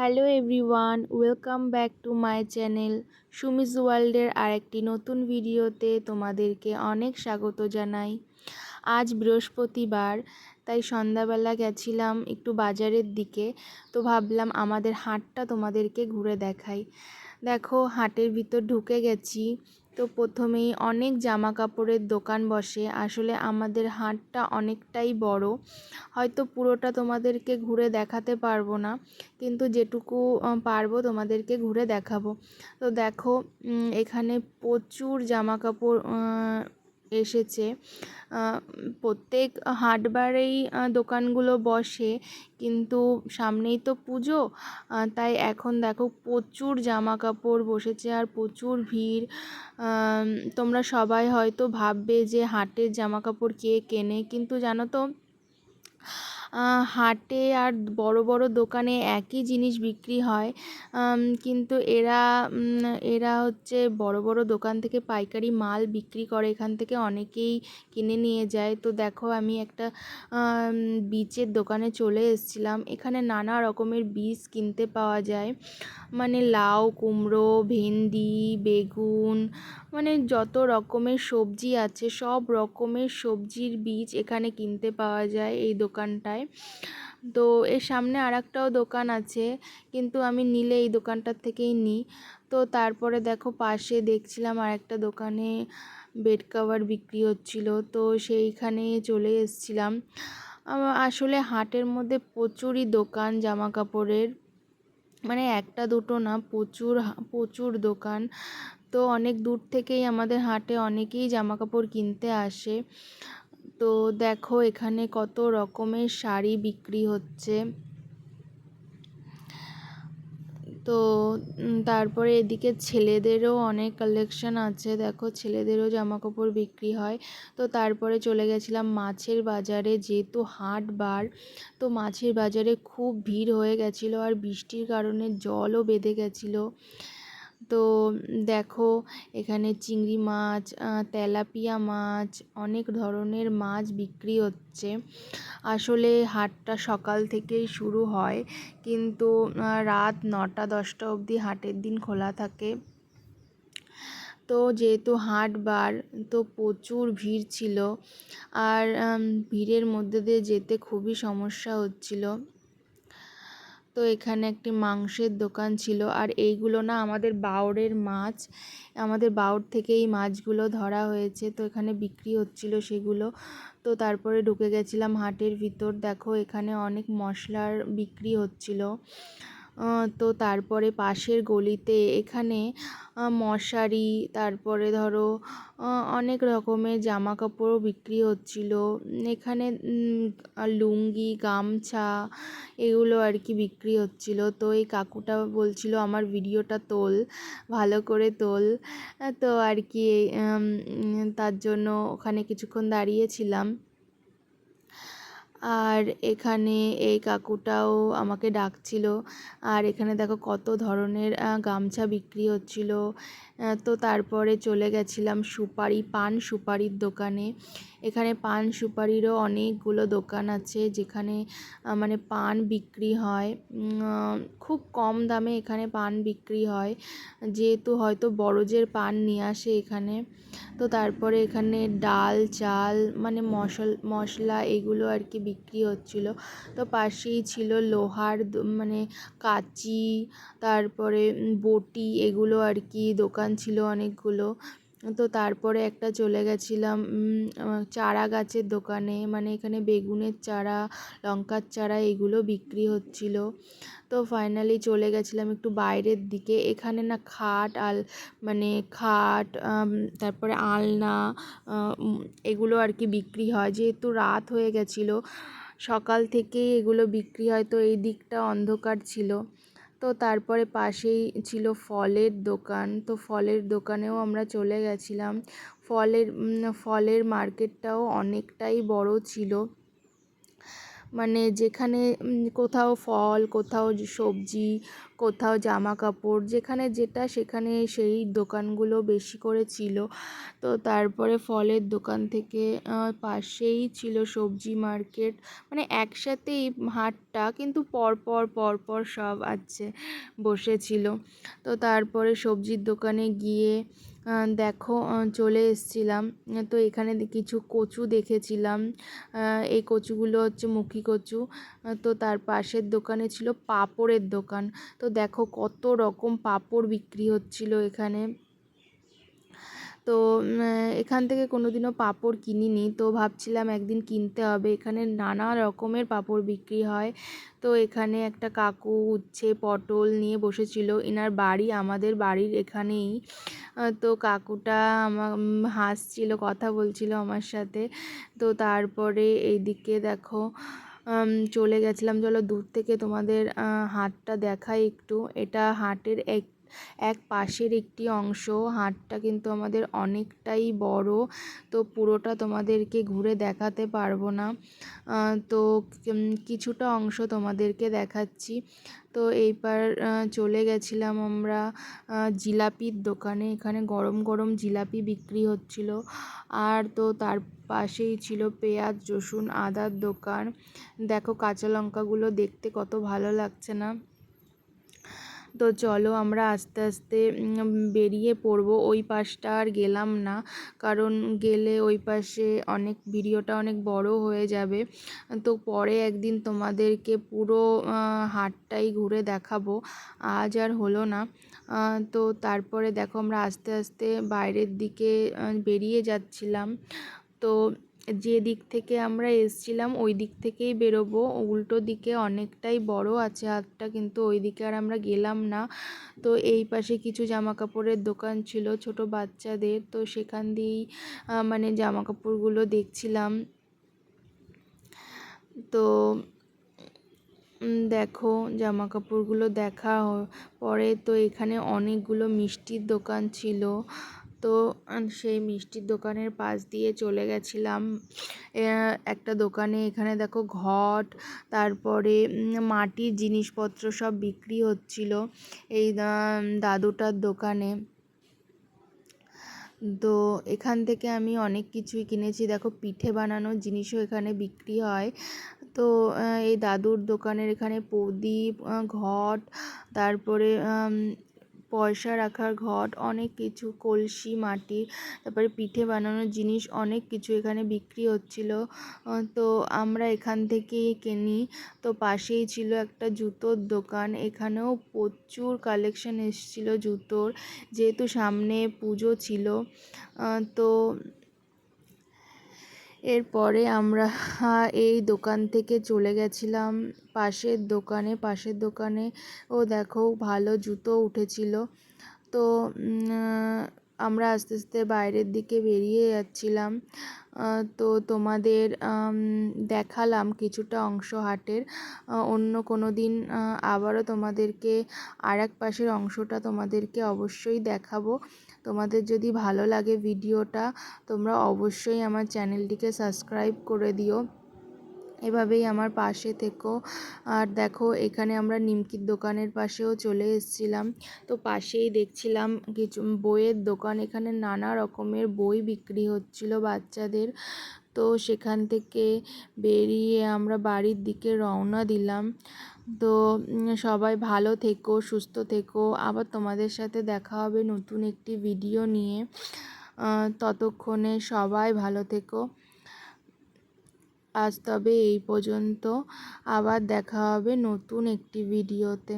Hello everyone welcome back to my channel Sumi's ওয়ার্ল্ডের আরেকটি নতুন ভিডিওতে তোমাদেরকে অনেক স্বাগত জানাই। আজ বৃহস্পতিবার তাই সন্ধ্যাবেলা গেছিলাম একটু বাজারের দিকে, তো ভাবলাম আমাদের হাটটা তোমাদেরকে ঘুরে দেখাই। দেখো, হাটের ভিতর ঢুকে গেছি, তো প্রথমেই অনেক জামা কাপড়ের দোকান বসে। আসলে আমাদের হাটটা অনেকটাই বড়, হয়তো পুরোটা তোমাদেরকে ঘুরে দেখাতে পারব না, কিন্তু যেটুকু পারব তোমাদেরকে ঘুরে দেখাবো। তো দেখো এখানে প্রচুর জামা কাপড় এসেছে। প্রত্যেক হাটবারেই দোকানগুলো বসে, কিন্তু সামনেই তো পুজো তাই এখন দেখো প্রচুর জামা কাপড় বসেছে আর প্রচুর ভিড়। তোমরা সবাই হয়তো ভাববে যে হাটের জামা কাপড় কে কেনে, কিন্তু জানো তো হাটে আর বড় বড় দোকানে একই জিনিস বিক্রি হয়। কিন্তু এরা এরা হচ্ছে বড় বড় দোকান থেকে পাইকারি মাল বিক্রি করে। এখান থেকে অনেকেই কিনে নিয়ে যায়। তো দেখো, আমি একটা বীজের দোকানে চলে এসেছিলাম। এখানে নানা রকমের বীজ কিনতে পাওয়া যায়। মানে লাউ, কুমড়ো, ভেন্ডি, বেগুন মানে যত রকমের সবজি আছে, সব রকমের সবজির বীজ এখানে কিনতে পাওয়া যায় এই দোকানটায়। তো এর সামনে আর দোকান আছে, কিন্তু আমি নিলে এই দোকানটার থেকেই নিই তো তারপরে দেখো পাশে দেখছিলাম আর একটা দোকানে বেড কাভার বিক্রি হচ্ছিল, তো সেইখানে চলে এসছিলাম। আসলে হাটের মধ্যে প্রচুরই দোকান জামা কাপড়ের মানে একটা দুটো না, প্রচুর প্রচুর দোকান। তো অনেক দূর থেকেই আমাদের হাটে অনেকেই জামা কাপড় কিনতে আসে। তো দেখো এখানে কত রকমের শাড়ি বিক্রি হচ্ছে। তো তারপরে এদিকে ছেলেদেরও অনেক কালেকশন আছে। দেখো ছেলেদেরও জামা কাপড় বিক্রি হয়। তো তারপরে চলে গেছিলাম মাছের বাজারে। যেহেতু হাট বার, তো মাছের বাজারে খুব ভিড় হয়ে গেছিল আর বৃষ্টির কারণে জলও বেঁধে গেছিল। তো দেখো এখানে চিংড়ি মাছ তেলাপিয়া মাছ, অনেক ধরনের মাছ বিক্রি হচ্ছে। আসলে হাটটা সকাল থেকেই শুরু হয়, কিন্তু রাত নটা, দশটা অবধি হাটের দিন খোলা থাকে। তো যেহেতু হাট বার, তো প্রচুর ভিড় ছিল। আর ভিড়ের মধ্যে দিয়ে যেতে খুবই সমস্যা হচ্ছিল। তো এখানে একটি মাংসের দোকান ছিল। আর এইগুলো না আমাদের বাউরের মাছ, আমাদের বাউর থেকে এই মাছগুলো ধরা হয়েছে। তো এখানে বিক্রি হচ্ছিল সেগুলো। তো তারপরে ঢুকে গেছিলাম হাটের ভিতর। দেখো এখানে অনেক মশলার বিক্রি হচ্ছিল। তো তারপরে পাশের গলিতে এখানে মশারি, তারপরে ধরো অনেক রকমের জামা কাপড়ও বিক্রি হচ্ছিল। এখানে লুঙ্গি, গামছা এগুলো আর কি বিক্রি হচ্ছিল। তো এই কাকুটা বলছিল, আমার ভিডিওটা তোল, ভালো করে তোল। তো আর কি তার জন্য ওখানে কিছুক্ষণ দাঁড়িয়েছিলাম। আর এখানে এই কাকুটাও আমাকে ডাকছিল। আর এখানে দেখো কত ধরনের গামছা বিক্রি হচ্ছিল। তো তারপরে চলে গেছিলাম সুপারি পান সুপারির দোকানে। এখানে পান সুপারিরও অনেকগুলো দোকান আছে যেখানে মানে পান বিক্রি হয়। খুব কম দামে এখানে পান বিক্রি হয়। যেহেতু হয়তো বড়জের পান নিয়ে আসে এখানে। তো তারপরে এখানে ডাল, চাল মানে মশল, মশলা এগুলো আর কি বিক্রি হচ্ছিল। তো পাশেই ছিল লোহার মানে কাঁচি, তারপরে বটি, এগুলো আর কি, দোকান ছিল অনেকগুলো। তো তারপরে একটা চলে গেছিলাম চারা গাছের দোকানে মানে এখানে বেগুনের চারা, লঙ্কার চারা এগুলো বিক্রি হচ্ছিল। তো ফাইনালি চলে গেছিলাম একটু বাইরের দিকে, এখানে না খাট আল মানে খাট তারপরে আলনা এগুলো আর কি বিক্রি হয়। যেহেতু রাত হয়ে গেছিল সকাল থেকেই এগুলো বিক্রি হয়। তো এই দিকটা অন্ধকার ছিল। তো তারপরে পাশেই ছিল ফলের দোকান। তো ফলের দোকানেও আমরা চলে গেছিলাম। ফলের ফলের মার্কেটটাও অনেকটাই বড় ছিল। মানে যেখানে কোথাও ফল, কোথাও সবজি, কোথাও জামা কাপড় যেখানে যেটা সেখানে সেই দোকানগুলো বেশি করে ছিল। তো তারপরে ফলের দোকান থেকে পাশেই ছিল সবজি মার্কেট। মানে একসাথেই হাটটা, কিন্তু পরপর পরপর সব আছে, বসেছিল। তো তারপরে সবজির দোকানে গিয়ে দেখো চলে এসছিলাম। তো এখানে কিছু কচু দেখেছিলাম। এই কচুগুলো হচ্ছে মুখী কচু। তো তার পাশের দোকানে ছিল পাঁপড়ের দোকান। তো দেখো কত রকম পাঁপড় বিক্রি হচ্ছিল এখানে। তো এখান থেকে কোনো দিনও পাঁপড় কিনিনি। তো ভাবছিলাম একদিন কিনতে হবে। এখানে নানা রকমের পাঁপড় বিক্রি হয়। তো এখানে একটা কাকু, উচ্ছে, পটল নিয়ে বসেছিল। এনার বাড়ি আমাদের বাড়ির এখানেই। তো কাকুটা আমার হাসছিল, কথা বলছিল আমার সাথে। তো তারপরে এইদিকে দেখো চলে গেছিলাম। চলো দূর থেকে তোমাদের হাটটা দেখাই একটু। এটা হাটের এক এক পাশের একটি অংশ। হাটটা কিন্তু আমাদের অনেকটাই বড়, তো পুরোটা তোমাদেরকে ঘুরে দেখাতে পারব না। তো কিছুটা অংশ তোমাদেরকে দেখাচ্ছি। তো এইবার চলে গেছিলাম আমরা জিলাপির দোকানে। এখানে গরম গরম জিলাপি বিক্রি হচ্ছিল। আর তো তার পাশেই ছিল পেঁয়াজ, রসুন, আদার দোকান। দেখো কাঁচা লঙ্কাগুলো দেখতে কত ভালো লাগছে না? তো চলো আমরা আস্তে আস্তে বেরিয়ে পড়ব। ওই পাশটা আর গেলাম না, কারণ গেলে ওই পাশে অনেক, ভিডিওটা অনেক বড় হয়ে যাবে। তো পরে একদিন তোমাদেরকে পুরো হাটটাই ঘুরে দেখাবো। আজ আর হলো না। তো তারপরে দেখো আমরা আস্তে আস্তে বাইরের দিকে বেরিয়ে যাচ্ছিলাম। তো যে দিক থেকে আমরা এসছিলাম, ওই দিক থেকেই বেরোবো। উল্টো দিকে অনেকটাই বড় আছে হাতটা, কিন্তু ওই দিকে আর আমরা গেলাম না। তো এই পাশে কিছু জামা কাপড়ের দোকান ছিল ছোট বাচ্চাদের। তো সেখান দিয়েই মানে জামা কাপড়গুলো দেখছিলাম। তো দেখো জামা কাপড়গুলো দেখা পরে তো এখানে অনেকগুলো মিষ্টির দোকান ছিল। তো সেই মিষ্টির দোকানের পাশ দিয়ে চলে গেছিলাম। একটা দোকানে এখানে দেখো ঘট, তারপরে মাটির জিনিসপত্র সব বিক্রি হচ্ছিল এই দাদুটার দোকানে। তো এখান থেকে আমি অনেক কিছুই কিনেছি। দেখো পিঠে বানানোর জিনিসও এখানে বিক্রি হয়। তো এই দাদুর দোকানের এখানে প্রদীপ ঘট, তারপরে পয়সা রাখার ঘট, অনেক কিছু, কলসি, মাটি, তারপরে পিঠে বানানোর জিনিস, অনেক কিছু এখানে বিক্রি হচ্ছিল। তো আমরা এখান থেকেই কিনি। তো পাশেই ছিল একটা জুতোর দোকান, এখানেও প্রচুর কালেকশন এসছিল জুতোর, যেহেতু সামনে পুজো ছিল। তো এরপরে আমরা এই দোকান থেকে চলে গেছিলাম পাশের দোকানে। পাশের দোকানে ও দেখো ভালো জুতো উঠেছিল। তো আমরা আস্তে আস্তে বাইরের দিকে বেরিয়ে যাচ্ছিলাম। তো তোমাদের দেখালাম কিছুটা অংশ হাটের। অন্য কোনো দিন আবারও তোমাদেরকে আর এক পাশের অংশটা তোমাদেরকে অবশ্যই দেখাবো। তোমাদের যদি ভালো লাগে ভিডিওটা, তোমরা অবশ্যই আমার চ্যানেলটিকে সাবস্ক্রাইব করে দিও। এভাবেই আমার পাশে থেকো। আর দেখো, এখানে আমরা নিমকির দোকানের পাশেও চলে এসেছিলাম। তো পাশেই দেখছিলাম কিছু বইয়ের দোকান। এখানে নানা রকমের বই বিক্রি হচ্ছিল বাচ্চাদের। তো সেখান থেকে বেরিয়ে আমরা বাড়ির দিকে রওনা দিলাম। তো সবাই ভালো থেকো, সুস্থ থেকো। আবার তোমাদের সাথে দেখা হবে নতুন একটি ভিডিও নিয়ে। ততক্ষণে সবাই ভালো থেকো। আজ তবে এই পর্যন্ত আবার দেখা হবে নতুন একটি ভিডিওতে।